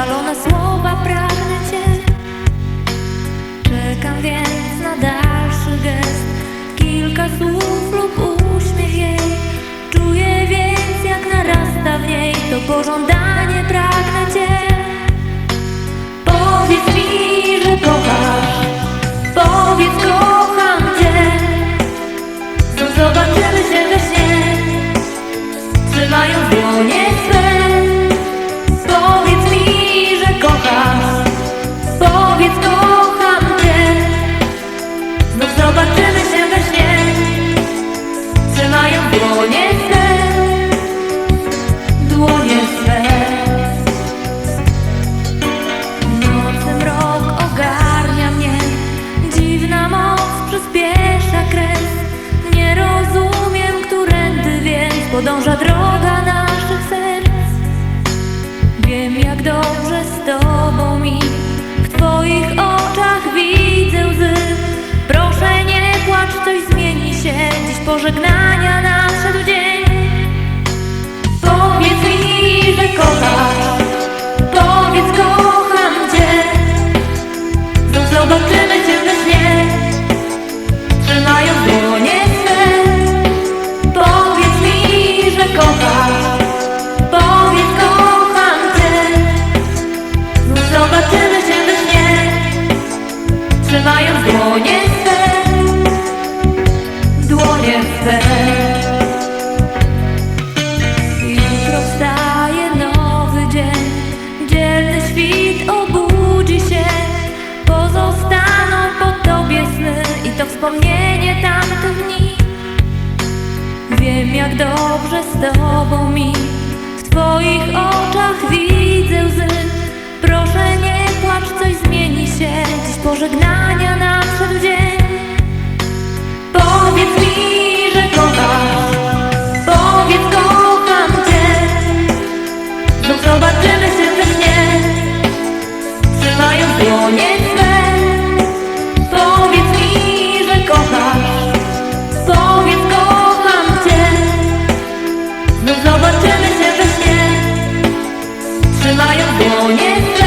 Szalone słowa pragnę Cię. Czekam więc na dalszy gest. Kilka słów lub uśmiech jej. Czuję więc jak narasta w niej. To pożądanie pragnę Cię. Powiedz mi, że kochasz. Powiedz kocham Cię. Znów zobaczymy się we śnie. Trzymając dłonie. Podąża droga naszych serc. Wiem jak dobrze z Tobą mi W Twoich oczach widzę łzy. Proszę nie płacz, coś zmieni się. Dziś pożegnania dobrze z tobą mi. W twoich oczach widzę łzy. Proszę nie płacz, coś zmieni się. Dziś pożegnania 那样多年